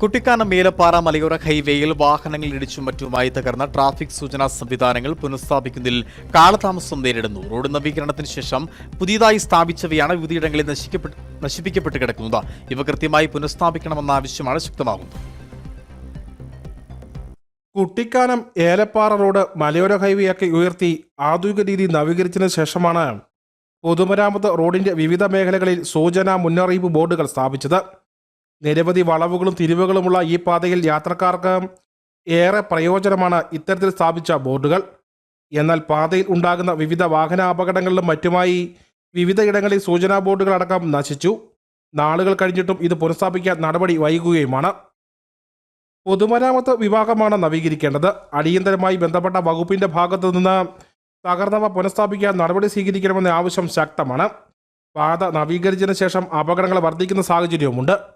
കുട്ടിക്കാനം മേലപ്പാറ മലയോര ഹൈവേയിൽ വാഹനങ്ങൾ ഇടിച്ചും മറ്റുമായി തകർന്ന ട്രാഫിക് സൂചനാ സംവിധാനങ്ങൾ പുനഃസ്ഥാപിക്കുന്നതിൽ കാലതാമസം നേരിടുന്നു. റോഡ് നവീകരണത്തിന് ശേഷം പുതിയതായി സ്ഥാപിച്ചവയാണ് വിവിധയിടങ്ങളിൽ നശിപ്പിക്കപ്പെട്ട് കിടക്കുന്നത്. ഇവ കൃത്യമായി പുനഃസ്ഥാപിക്കണമെന്ന ആവശ്യമാണ് ശക്തമാകുന്നത്. കുട്ടിക്കാനം ഏലപ്പാറ റോഡ് മലയോര ഹൈവേയാക്കി ഉയർത്തി ആധുനിക രീതി നവീകരിച്ചതിനു ശേഷമാണ് പൊതുമരാമത്ത് റോഡിന്റെ വിവിധ മേഖലകളിൽ സൂചനാ മുന്നറിയിപ്പ് ബോർഡുകൾ സ്ഥാപിച്ചത്. നിരവധി വളവുകളും തിരിവുകളുമുള്ള ഈ പാതയിൽ യാത്രക്കാർക്ക് ഏറെ പ്രയോജനമാണ് ഇത്തരത്തിൽ സ്ഥാപിച്ച ബോർഡുകൾ. എന്നാൽ പാതയിൽ ഉണ്ടാകുന്ന വിവിധ വാഹന അപകടങ്ങളിലും മറ്റുമായി വിവിധയിടങ്ങളിൽ സൂചനാ ബോർഡുകൾ അടക്കം നശിച്ചു. നാളുകൾ കഴിഞ്ഞിട്ടും ഇത് പുനഃസ്ഥാപിക്കാൻ നടപടി വൈകുകയുമാണ്. പൊതുമരാമത്ത് വിഭാഗമാണ് നവീകരിക്കേണ്ടത്. അടിയന്തരമായി ബന്ധപ്പെട്ട വകുപ്പിന്റെ ഭാഗത്തു നിന്ന് തകർന്നവ പുനഃസ്ഥാപിക്കാൻ നടപടി സ്വീകരിക്കണമെന്ന ആവശ്യം ശക്തമാണ്. പാത നവീകരിച്ചതിന് ശേഷം അപകടങ്ങൾ വർദ്ധിക്കുന്ന സാഹചര്യവുമുണ്ട്.